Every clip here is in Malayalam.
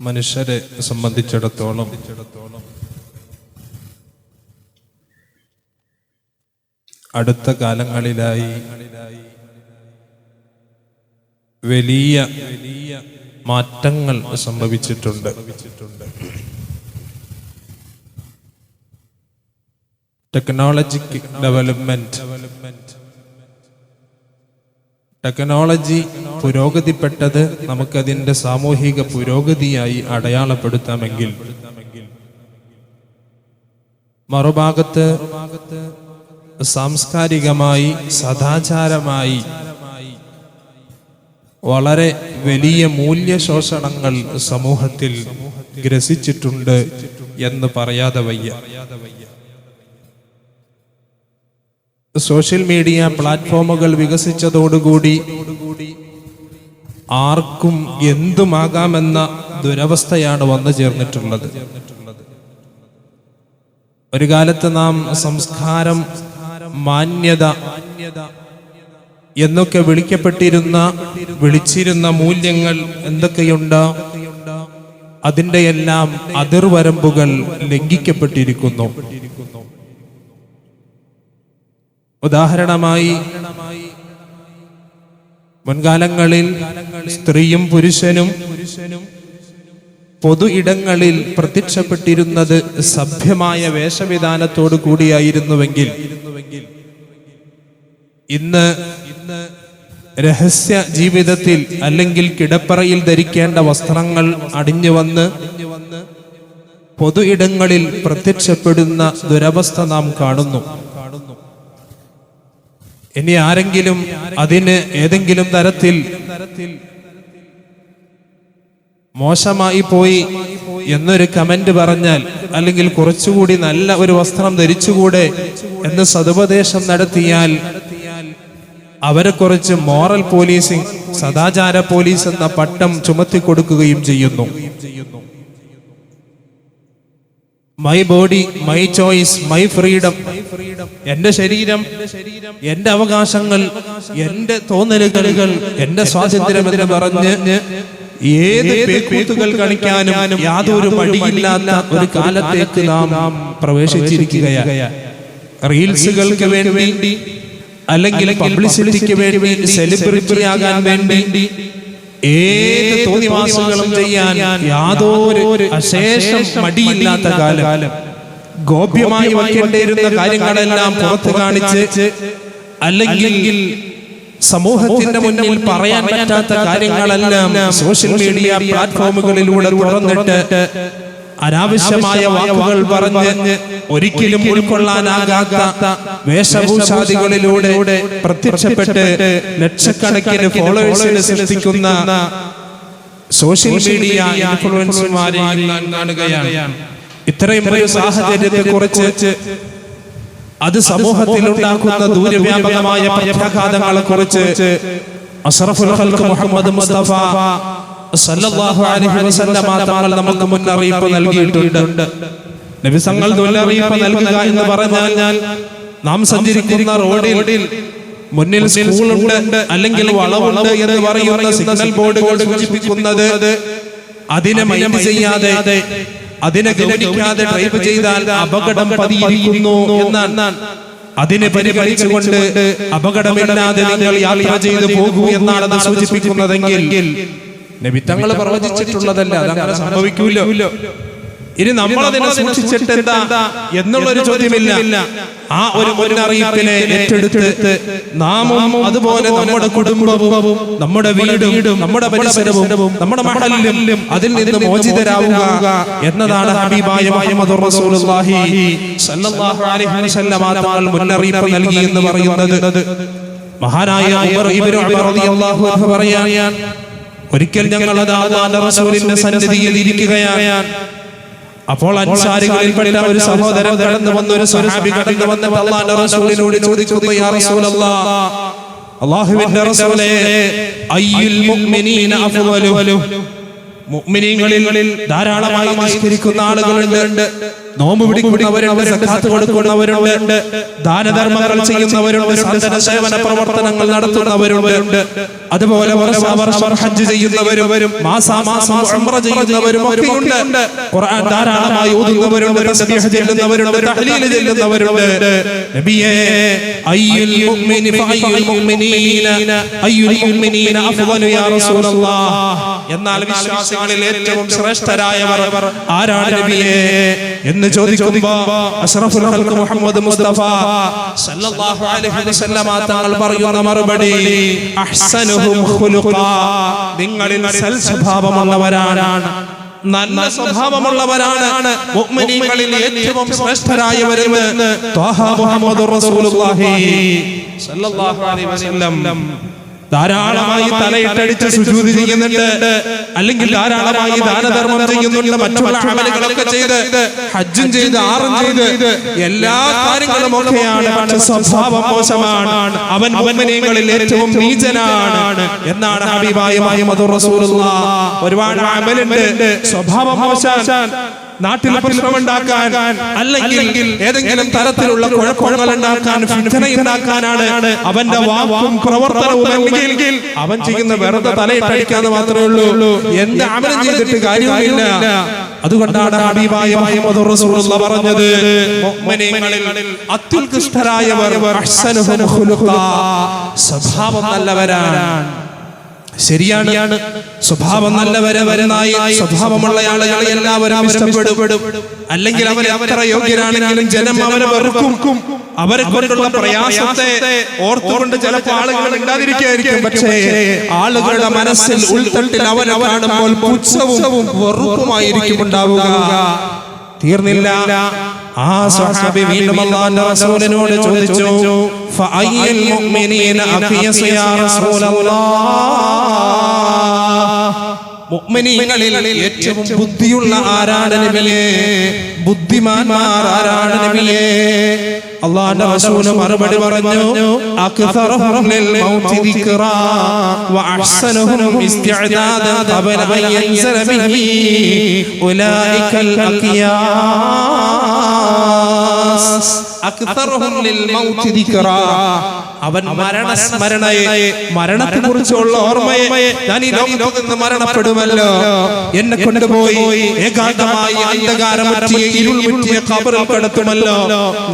മനുഷ്യരെ സംബന്ധിച്ചിടത്തോളം അടുത്ത കാലങ്ങളിലായി വലിയ വലിയ മാറ്റങ്ങൾ സംഭവിച്ചിട്ടുണ്ട്. ടെക്നോളജിക് ഡെവലപ്മെന്റ് ടെക്നോളജി പുരോഗതിപ്പെട്ടത് നമുക്കതിന്റെ സാമൂഹിക പുരോഗതിയായി അടയാളപ്പെടുത്താമെങ്കിൽ. മറുഭാഗത്ത് സാംസ്കാരികമായി സദാചാരമായി വളരെ വലിയ മൂല്യശോഷണങ്ങൾ സമൂഹത്തിൽ ഗ്രസിച്ചിട്ടുണ്ട് എന്ന് പറയാതെ വയ്യ. സോഷ്യൽ മീഡിയ പ്ലാറ്റ്ഫോമുകൾ വികസിച്ചതോടുകൂടി ആർക്കും എന്തുമാകാമെന്ന ദുരവസ്ഥയാണ് വന്നു ചേർന്നിട്ടുള്ളത്. ഒരു കാലത്ത് നാം സംസ്കാരം മാന്യത എന്നൊക്കെ വിളിക്കപ്പെട്ടിരുന്ന വിളിച്ചിരുന്ന മൂല്യങ്ങൾ എന്തൊക്കെയുണ്ട്? അതിന്റെ എല്ലാം അതിർവരമ്പുകൾ ലംഘിക്കപ്പെട്ടിരിക്കുന്നു. ഉദാഹരണമായി മുൻകാലങ്ങളിൽ സ്ത്രീയും പുരുഷനും പൊതു ഇടങ്ങളിൽ പ്രത്യക്ഷപ്പെട്ടിരുന്നത് സഭ്യമായ വേഷവിധാനത്തോടു കൂടിയായിരുന്നുവെങ്കിൽ ഇന്ന് ഇന്ന് രഹസ്യ ജീവിതത്തിൽ അല്ലെങ്കിൽ കിടപ്പറയിൽ ധരിക്കേണ്ട വസ്ത്രങ്ങൾ അടിഞ്ഞു വന്ന് പൊതു ഇടങ്ങളിൽ പ്രത്യക്ഷപ്പെടുന്ന ദുരവസ്ഥ നാം കാണുന്നു. ഇനി ആരെങ്കിലും അതിന് ഏതെങ്കിലും തരത്തിൽ മോശമായി പോയി എന്നൊരു കമന്റ് പറഞ്ഞാൽ അല്ലെങ്കിൽ കുറച്ചുകൂടി നല്ല ഒരു വസ്ത്രം ധരിച്ചുകൂടെ എന്ന് സതുപദേശം നടത്തിയാൽ അവരെ കുറിച്ച് മോറൽ പോലീസിംഗ് സദാചാര പോലീസ് എന്ന പട്ടം ചുമത്തി കൊടുക്കുകയും ചെയ്യുന്നു. My body my choice my freedom എന്റെ ശരീരം എന്റെ അവകാശങ്ങൾ എന്റെ തോന്നലുകൾ എന്റെ സ്വാതന്ത്ര്യം എന്ന് പറഞ്ഞ് ഏത് പേക്കൂത്തുകൾ കളിക്കാനും യാതൊരു വഴിയില്ലാത്ത ഒരു കാലത്തേക്ക് നാം പ്രവേശിച്ചിരിക്കുകയാണ്. റീൽസുകൾക്ക് വേണ്ടി അല്ലെങ്കിൽ പബ്ലിസിറ്റിക്ക് വേണ്ടി സെലിബ്രിറ്റി ആകാൻ വേണ്ടി ഏത് തോന്നിവാസങ്ങളും ചെയ്യാൻ യാതൊരു അശേഷം മടിയില്ലാത്ത കാലം. ഗോപ്യമായി വയ്ക്കേണ്ടിയിരുന്ന കാര്യങ്ങളെല്ലാം പുറത്തു കാണിച്ച് അല്ലെങ്കിൽ സമൂഹത്തിന്റെ മുന്നിൽ പറയാൻ പറ്റാത്ത കാര്യങ്ങളെല്ലാം സോഷ്യൽ മീഡിയ പ്ലാറ്റ്ഫോമുകളിലൂടെ തുറന്നിട്ട് അനാവശ്യമായ വാക്കുകൾ പറഞ്ഞ് ഒരിക്കലും ഉൾക്കൊള്ളാനാകാത്ത വേഷഭൂഷാദികളിലൂടെ പ്രത്യക്ഷപ്പെട്ട് ലക്ഷക്കണക്കിന് ഫോളോവേഴ്സിനെ സൃഷ്ടിക്കുന്ന സോഷ്യൽ മീഡിയ ഇൻഫ്ലുവൻസർമാരെ കാണുകയാണ്. ഇത്രയും ഒരു സാഹചര്യത്തെ കുറിച്ച് അത് സമൂഹത്തിൽ ഉണ്ടാക്കുന്ന ദൂരവ്യാപകമായ പ്രത്യാഘാതങ്ങളെ കുറിച്ച് അസറഫുൽ മുഹമ്മദ് മുസ്തഫ തങ്ങൾ നമുക്ക് മുന്നറിയിപ്പ് നൽകിയിട്ടുണ്ട്. നബി സങ്ങൾ മുന്നറിയിപ്പ് നൽകുക എന്ന് പറഞ്ഞാൽ നാം സഞ്ചരിക്കുന്ന റോഡിൽ മുന്നിൽ സ്കൂളുണ്ട് അല്ലെങ്കിൽ വളവുണ്ട് എന്ന് പറയുന്ന സിഗ്നൽ ബോർഡുകൾ സൂചിപ്പിക്കുന്നത് അതിനെ മൈൻഡ് ചെയ്യാതെ അതിനെ ഗൗനിക്കാതെ ഡ്രൈവ് ചെയ്താൽ അപകടം പതിയിരിക്കുന്നു എന്നാണ്. അതിനെ പരിഗണിച്ചുകൊണ്ട് അപകടമില്ലാതെ നിങ്ങൾ യാത്ര ചെയ്തു പോകൂ എന്നാണ് സൂചിപ്പിക്കുന്നതെങ്കിൽ നബി തങ്ങൾ പ്രവചിച്ചിട്ടുള്ളതല്ല അതങ്ങനെ സംഭവിക്കൂല്ലോ ഇനി നമ്മൾ അതിനെ സൂക്ഷിച്ചിട്ട് എന്താ എന്നുള്ളൊരു ചോദ്യമില്ല. ആ ഒരു മുന്നറിയിപ്പിനെ ഏറ്റെടുത്ത് നാമും അതുപോലെ നമ്മുടെ കുടുംബവും നമ്മുടെ വീടും നമ്മുടെ പരിസരവും നമ്മുടെ മഹലിലും അതിൽ നിന്ന് മോചിതരാവുക എന്നതാണ് ഹബീബായ മുഹമ്മദ് റസൂലുള്ളാഹി സല്ലല്ലാഹു അലൈഹി തങ്ങൾ മുന്നറിയിപ്പ് നൽകി എന്ന് പറയുന്നത് മഹാനായ ഉമർ ഇബ്നു ഉമർ റളിയല്ലാഹു അൻഹു പറയാൻ ഒരിക്കൽ ഞങ്ങൾ റസൂലിന്റെ സന്നിധിയിൽ ഇരിക്കുകയാണ്. അപ്പോൾ അൻസാരികളിൽപ്പെട്ട ഒരു സഹോദരൻ കടന്നു വന്ന ഒരു സ്വഹാബി കടന്നു വന്ന് റസൂലിനോട് ചോദിക്കുന്നു യാ അള്ളാഹുവിന്റെ റസൂലേ അയ്യുൽ മുഅ്മിനീന അഫ്ളു മുഅ്മിനീങ്ങളിൽ ധാരാളമായി നിസ്കരിക്കുന്ന ആളുകളുണ്ട്. നോമ്പ് പിടിക്കുന്നവരുണ്ട് സക്കാത്ത് കൊടുക്കുന്നവരുണ്ട് ദാനധർമ്മങ്ങൾ ചെയ്യുന്നവരുണ്ട് സേവന പ്രവർത്തനങ്ങൾ നടത്തുന്നവരുണ്ട്. അതുപോലെ വർഷാ ഹജ്ജ് ചെയ്യുന്നവരും മാസാമാസം ഉംറ ചെയ്യുന്നവരും ഒക്കെ ഉണ്ട് ഖുർആൻ ധാരാളമായി ഓതുന്നവരുണ്ട് തസ്ബീഹ് ചെല്ലുന്നവരുണ്ട് തഹ്ലീൽ ചെല്ലുന്നവരുണ്ട്. നബിയേ അയ്യുൽ മുഅ്മിനി ഫഅയ്യുൽ മുഅ്മിനീന അയ്യുൽ മുഅ്മിനീന യാ റസൂലല്ലാഹ് എന്നാൽ വിശ്വാസികളിൽ ഏറ്റവും ശ്രേഷ്ഠരായവർ ആരാണ് നബിയെ എന്ന് ചോദിക്കുമ്പോ അഷ്റഫുൽ ഖൽഖ് മുഹമ്മദ് മുസ്തഫ സല്ലല്ലാഹു അലൈഹി വസല്ലമ തങ്ങൾ പറയുന്ന മറുപടി അഹ്സനുഹും ഖുലുഖാ. നിങ്ങളിൽ സൽ സ്വഭാവമുള്ളവരാണ് നല്ല സ്വഭാവമുള്ളവരാണ്. മുഅ്മിനീങ്ങളിൽ ഏറ്റവും ശ്രേഷ്ഠരായവരെന്ന് ത്വാഹ മുഹമ്മദ് റസൂലുള്ളാഹി സല്ലല്ലാഹു അലൈഹി വസല്ലം. ധാരാളമായി തലയിട്ടടിച്ച് സുജൂതി ചെയ്യുന്നുണ്ട് അല്ലെങ്കിൽ ധാരാളമായി ദാനധർമ്മം ചെയ്യുന്നുണ്ട് മറ്റു അമലുകളൊക്കെ ചെയ്ത് ഹജ്ജും ചെയ്ത് ആറും ചെയ്ത് എല്ലാ കാര്യങ്ങളും ഒക്കെയാണ് പക്ഷെ സ്വഭാവം മോശമാണ്. അവൻ മുഅ്മിനീങ്ങളിൽ ഏറ്റവും നീചനാണ്. എന്നാണ് ഹബീബായ ഒരുപാട് അമലുണ്ട്. സ്വഭാവം മോശം നാട്ടിൽ പ്രശ്നമുണ്ടാക്കാൻ അല്ലെങ്കിൽ ഏതെങ്കിലും തരത്തിലുള്ള കുഴപ്പങ്ങൾ ഉണ്ടാക്കാൻ ഉണ്ടാക്കാനാണ് അവന്റെ വാക്കും പ്രവർത്തനവും അവൻ ചെയ്യുന്ന വെറുതെ തലയിട്ടടിക്കാന്ന് മാത്രമേ ഉള്ളൂ. എന്ത് അവനെ ചെയ്തിട്ട് കാര്യമില്ല. അതുകൊണ്ടാണ് പറഞ്ഞത്. അത്യുത്കൃഷ്ടരായവർ ഖുലുഖാ സ്വഭാവം നല്ലവരാണ്. ശരിയാണ്. സ്വഭാവം നല്ലവരെ വരനായി സ്വഭാവമുള്ള ആളുകളെ എല്ലാവരും ഇഷ്ടപ്പെടും. അല്ലെങ്കിൽ അവർ എത്ര യോഗ്യരാണെങ്കിലും ജനം അവരെ വെറുക്കും. അവരെ കൊണ്ടുള്ള പ്രയാസത്തെ ഓർത്തുകൊണ്ട് ചിലപ്പോൾ ആളുകൾ ഉണ്ടാതിരിക്കായിരിക്കും പക്ഷേ ആളുകളുടെ മനസ്സിൽ ഉൾത്തട്ടിൽ അവൻ കാണുമ്പോൾ പുച്ഛവും വെറുപ്പുമായിരിക്കും ഉണ്ടാവുക. തീർന്നില്ല. ആ സ്വഹാബി വീണ്ടും അല്ലാഹുവിന്റെ റസൂലിനോട് ചോദിച്ചു ഫഅയ്യൽ മുഅ്മിനീന അഖിയസ യാ റസൂലല്ലാഹ് മുഅ്മിനീങ്ങളിൽ ഏറ്റവും ബുദ്ധിയുള്ള ആരാണ് നബിയേ? ബുദ്ധിമാന്മാർ ആരാണ് നബിയേ? അള്ളാഹുവിന്റെ റസൂൽ മറുപടി പറഞ്ഞു അക്സറഹും ലിൽ മൗതി ദിക്റാ വഅഹ്സനുഹും ഇസ്തിഅദാദ ഖബല അൻ യൻസല ബിഹി ഉലൈകൽ അഖിയാസ് അക്സറഹും ലിൽ മൗതി ദിക്റാ അവൻ മരണസ്മരണയെ മരണത്തെ കുറിച്ചുള്ള ഓർമ്മയെ ഞാൻ ഈ ലോകത്ത് നിന്ന് മരണപ്പെടുമല്ലോ. എന്നെ കൊണ്ടുപോയി ഏകാന്തമായി അന്ധകാരം കബറിൽ കിടത്തുമല്ലോ.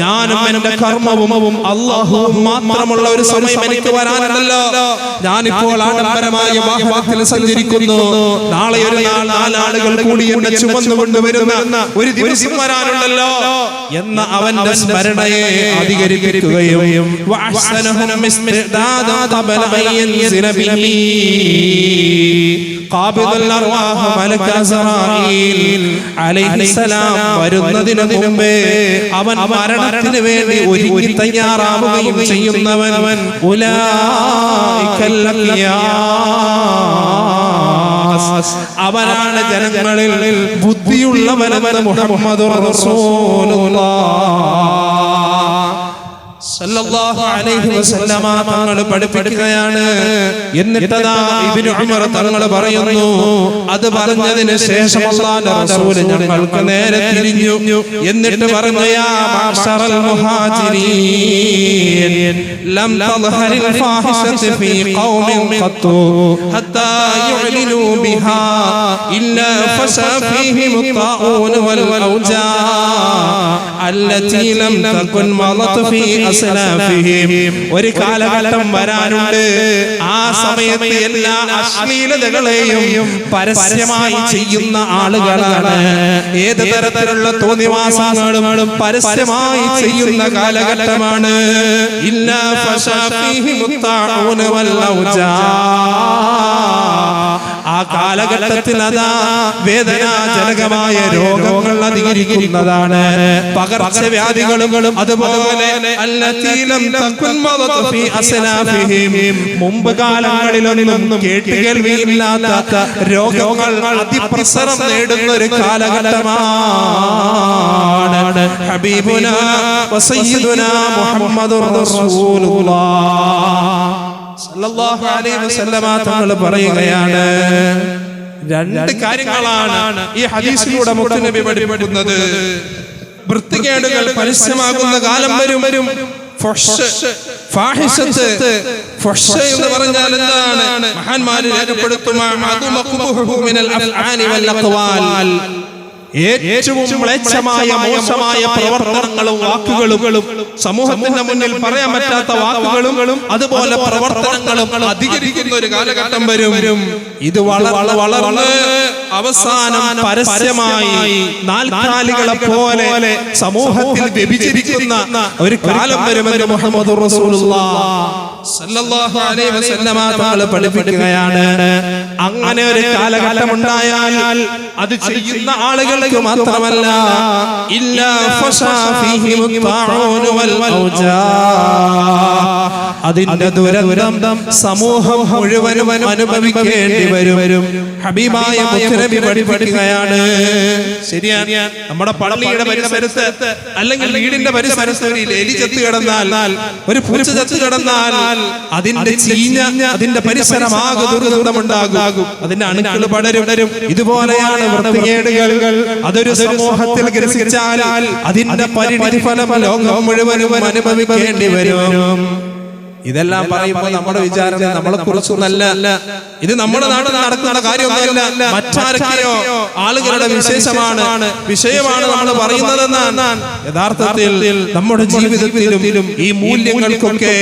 ഞാനും എന്റെ കർമ്മവും അള്ളാഹുവും മാത്രമുള്ള ഒരു സമയം എനിക്ക് വരാനല്ലോ ഞാനിപ്പോൾ ആഡംബരമായ വാഹനത്തിൽ സഞ്ചരിക്കുന്നു. നാളെ ഒരു നാൾ നാലാളുകൾ കൂടി എന്നെ ചുമന്നുകൊണ്ട് വരുന്ന ഒരു ദിവസം വരാനുണ്ടല്ലോ. എന്ന അവന്റെ സ്മരണയെ അധികരിപ്പിക്കുകയും വഅഹ്സനഹും قبل أن ينزل به. قابض الأرواح അർവാഹ് മലക عليه അലൈഹിസ്സലാം വരുന്നതിന് മുമ്പേ അവൻ മരണത്തിന് വേണ്ടി ഒരുങ്ങി തയ്യാറാവുകയും ചെയ്യുന്നവൻ അഖിയാസ് അവനാണ് ജനങ്ങളിൽ ബുദ്ധിയുള്ളവനെന്ന് മുഹമ്മദ് വസല്ലമ തങ്ങൾ പഠിപ്പിക്കുകയാണ്. എന്നിട്ടതാ ഇബ്നു ഉമർ തങ്ങൾ പറയുന്നു. അത് പറഞ്ഞതിന് ശേഷം റസൂൽ ഞങ്ങൾക്ക് നേരെ തിരിഞ്ഞു. എന്നിട്ട് പറഞ്ഞു യാ മാശറൽ മുഹാജിരീൻ ലം തദ്ഹറിൽ ഫാഹിശത്തു ഫീ ഖൗമിൻ ഖത്തു. ഹത്താ യുഅ്ലിനു ബിഹാ ഇല്ലാ ഫശാ ഫീഹിം الطاعون والأوجاع التي لم تكن مضت في അസ്ലാഫിഹിം ഒരു കാലഘട്ടം വരാനുണ്ട് ആ സമയത്ത് എല്ലാ അശ്ലീലതകളെയും പരസ്യമായി ചെയ്യുന്ന ആളുകളാണ് ഏത് തരത്തിലുള്ള തോന്നിവാസങ്ങളും പരസ്യമായി ചെയ്യുന്ന കാലഘട്ടമാണ് ഇല്ല ഫശാഫിഹിം الطاعون والأوجاع ആ കാലഘട്ടത്തിൽ അതാ വേദനാജനകമായ രോഗങ്ങൾ അധികരിക്കുന്നതാണ്. പകർച്ചവ്യാധികളും അതുപോലെ മുമ്പ് കാലങ്ങളിലൊന്നും കേട്ടുകേൾവിയില്ലാത്ത രോഗങ്ങൾ അതിപ്രസരം നേടുന്ന ഒരു കാലഘട്ടമാണ്. ഹബീബുന അലൈഹി വസല്ലമ തങ്ങൾ പറയുകയാണ് രണ്ട് കാര്യങ്ങളാണ് ഈ ഹദീസിലൂടെ മുത്തുനബി പഠിപ്പിക്കുന്നത്. വൃത്തികേടുകൾ പരസ്യമാകുന്ന കാലം വരും. വരും. എന്ന് പറഞ്ഞാൽ എന്താണ്? മഹാന്മാരെ രേഖപ്പെടുത്തും. ഏറ്റവും മ്ലേച്ഛമായ മോശമായ പ്രവർത്തനങ്ങളും വാക്കുകളും സമൂഹത്തിന്റെ മുന്നിൽ പറയാൻ പറ്റാത്ത വാക്കുകളും അതുപോലെ പ്രവർത്തനങ്ങളും അധികരിക്കുന്ന ഒരു കാലഘട്ടം വരും. ഇത് വളരെ വളരെ അവസാനം പരസ്യമായി നാൽക്കാലികളെ പോലെ സമൂഹത്തിൽ വ്യഭിചരിക്കുന്ന ഒരു കാലം വരുമെന്ന് മുഹമ്മദ് തങ്ങൾ പഠിപ്പിക്കുകയാണ്. അങ്ങനെ ഒരു കാലഘട്ടം ഉണ്ടായാൽ അത് ചെയ്യുന്ന ആളുകൾക്ക് മാത്രമല്ല ഇല്ല അതിന്റെ ദുരന്തം സമൂഹം മുഴുവനും അനുഭവിക്കേണ്ടി വരും. ഹബീബായ പഠിപ്പിക്കുകയാണ്. ശരിയാണ് നമ്മുടെ പള്ളിയുടെ പരിസരത്ത് അല്ലെങ്കിൽ വീടിന്റെ പരിസരത്ത് എലി ചത്ത് കിടന്നാൽ ഒരു പൂച്ച ചത്ത് കിടന്നാൽ അതിന്റെ ചീഞ്ഞ അതിന്റെ പരിസരമാകെ ദുർഗന്ധമുണ്ടാകും അതിന്റെ അണുക്കൾ പടരും. ഇതുപോലെയാണ് വൃത്തികേടുകൾ. അതൊരു സമൂഹത്തിൽ ഗ്രസിച്ചാൽ അതിന്റെ പരിണിതി ഫലം ലോകം മുഴുവനും അനുഭവിക്കേണ്ടി വരും. ഇതെല്ലാം പറയുമ്പോൾ നമ്മുടെ വിചാരം നമ്മളെ കുറിച്ചൊന്നല്ല ഇത് നമ്മുടെ നാട്ടിൽ നടക്കുന്ന കാര്യമൊന്നുമല്ല. മറ്റാരൊക്കെയോ ആളുകളുടെ വിശേഷമാണ്. വിഷയമാണ് നമ്മൾ പറയുന്നത് യഥാർത്ഥത്തിൽ നമ്മുടെ ജീവിതത്തിലും ഈ മൂല്യങ്ങൾക്കൊക്കെ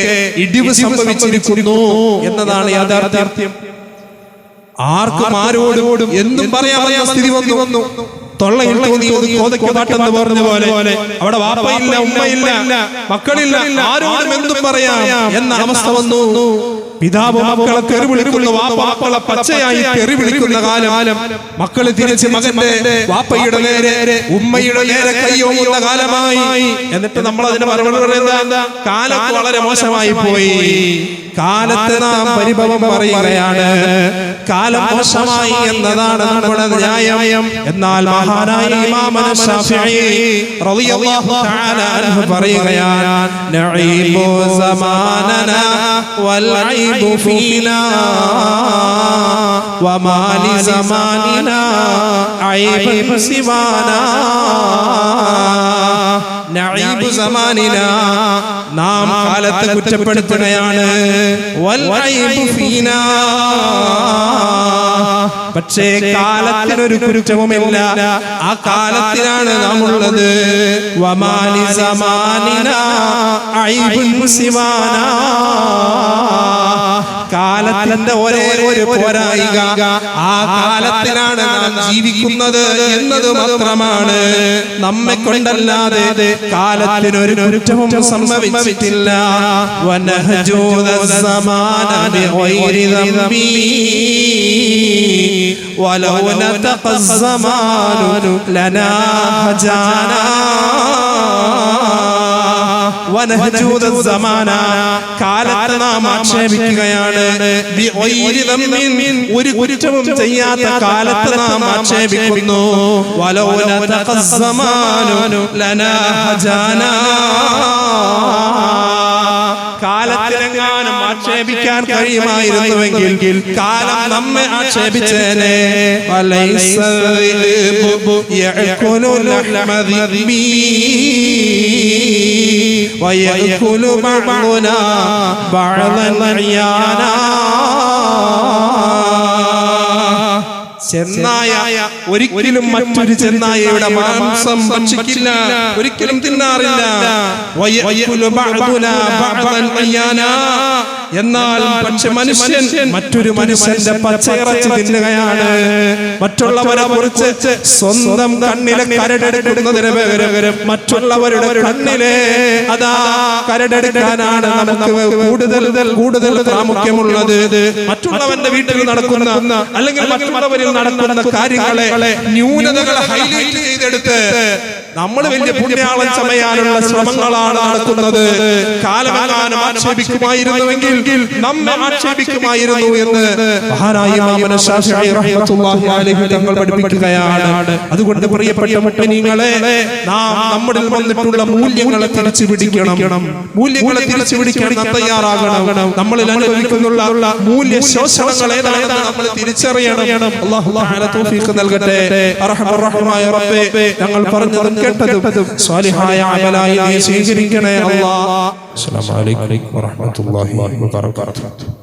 ഇടിവ് സംഭവിച്ചിരിക്കുന്നു എന്നതാണ് യാഥാർത്ഥ്യം. ആർക്കും ആരോടും എന്തും പറയാൻ സ്ഥിതി വന്നു. വന്നു. തൊള്ളയിൽ തോന്നി പാട്ടെന്ന് പറഞ്ഞ പോലെ. അവിടെ വാപ്പയില്ല ഉമ്മയില്ല മക്കളില്ല ആരോടും എന്തും പറയാം എന്ന അവസ്ഥ വന്നു. പിതാവ് മക്കളെ തെറി വിളിക്കുന്ന വാപ്പ പച്ചയായി തെറി വിളിക്കുന്ന കാലം. മക്കൾ തിരിച്ച് മകന്റെ വാപ്പയുടെ നേരെ ഉമ്മയുടെ നേരെ കയ്യോമുന്ന കാലമായി. എന്നിട്ട് നമ്മൾ അതിന് മറുപടി പറയുന്നത് കാലം വളരെ മോശമായി പോയി. കാലത്ത് നാം പരിഭവം പറയുകയാണ്. കാലം മോശമായി എന്നതാണ് നമ്മുടെ ന്യായം. എന്നാൽ മഹാനായ ഇമാമന ശാഫിഈ റളിയല്ലാഹു തആല അൻഹു പറയുകയാണ് നഈബു സമാനന വൽ ഐബു ഫീനാ വമാ ലി സമാനിനാ ഐബു സിവാനാ നഈബു സമാനിന നാം കാലത്തെ കുറ്റപ്പെടുത്തുകയാണ്. പക്ഷേ കാലത്തിനൊരു കുറ്റവുമില്ല. ആ കാലത്തിലാണ് നാം ഉള്ളത് വമാലി സമാനിന ഐബുൻ സിവാനാ. കാലത്തിന്റെ ഒരേ ഒരു പോരായിക ആ കാലത്തിലാണ് നാം ജീവിക്കുന്നത് എന്നത് മാത്രമാണ് നമ്മെ കൊണ്ടല്ലാതെ കാലത്തിനൊരു കുറ്റവും സംഭവിച്ചിട്ടില്ല വനഹജൂദ സമാന ബിഗൈരി ദംബി ولو نتق الزمان لنا هجانا വനഹജൂദ സമാന കാലത്തെ നാം ആക്ഷേപിക്കുകയാണ്. ഒരു കുറ്റവും ചെയ്യാത്ത കാലത്തെ നാം ആക്ഷേപിക്കുന്നു. കാലത്തിനെങ്ങാനും ആക്ഷേപിക്കാൻ കഴിയുമായിരുന്നുവെങ്കിൽ കാലം നമ്മെ ആക്ഷേപിച്ചേനെ വലൈസൽ ദിബു യഅകുലു ലഹ്മ ദിബി ويأكل بعضنا بعضا عيانا ചെന്നായ ഒരിക്കലും മറ്റൊരു ചെന്നായയുടെ മാംസം ഭക്ഷിക്കില്ല ഒരിക്കലും തിന്നാറില്ല എന്നാൽ പക്ഷെ മനുഷ്യൻ മറ്റൊരു മനുഷ്യന്റെ പച്ചയിറച്ചി തിന്നുകയാണ്. മറ്റുള്ളവരെ കുറിച്ച് സ്വന്തം കണ്ണിലെ കരടെടുക്കുന്നതിന് പകരം മറ്റുള്ളവരുടെ കണ്ണിലെ അതാ കരടെടുക്കാനാണ് നമുക്ക് കൂടുതൽ കൂടുതൽ പ്രാമുഖ്യമുള്ളത്. മറ്റുള്ളവന്റെ വീട്ടിൽ നടക്കുന്ന അല്ലെങ്കിൽ മറ്റുള്ളവരിൽ നടക്കുന്ന കാര്യങ്ങളെ ന്യൂനതകളെ ഹൈലൈറ്റ് ചെയ്തെടുത്ത് നമ്മൾ വലിയ പുണ്യാളം ചമയാനുള്ള ശ്രമങ്ങളാണ് നടത്തുന്നത് കാലകാലം ആക്ഷേപിക്കുമായിരുന്നുവെങ്കിൽ നമ്മെ ആക്ഷേപിക്കുമായിരുന്നു എന്ന് മഹാനായ തങ്ങൾ പഠിപ്പിക്കുകയാണ്. അതുകൊണ്ട് പ്രിയപ്പെട്ട നിങ്ങളെ നാം നമ്മളിൽ വന്നിട്ടുള്ള മൂല്യങ്ങളെ തിരിച്ചു പിടിക്കണം മൂല്യങ്ങളെ തിരിച്ചു പിടിക്കണം നാം തയ്യാറാകണം. നമ്മളിൽ അനുഭവിക്കുന്നുള്ള മൂല്യ ശോഷണങ്ങൾ ഏതാണെന്ന് നമ്മൾ തിരിച്ചറിയണം. തൗഫീഖ് നൽകട്ടെ. ഞങ്ങൾ പറഞ്ഞതും കേട്ടതും സ്വാലിഹായ അമലായി നീ സ്വീകരിക്കണേ അല്ലാ. അസ്സലാമു അലൈക്കും വറഹ്മത്തുള്ളാഹി വബറകാതുഹു.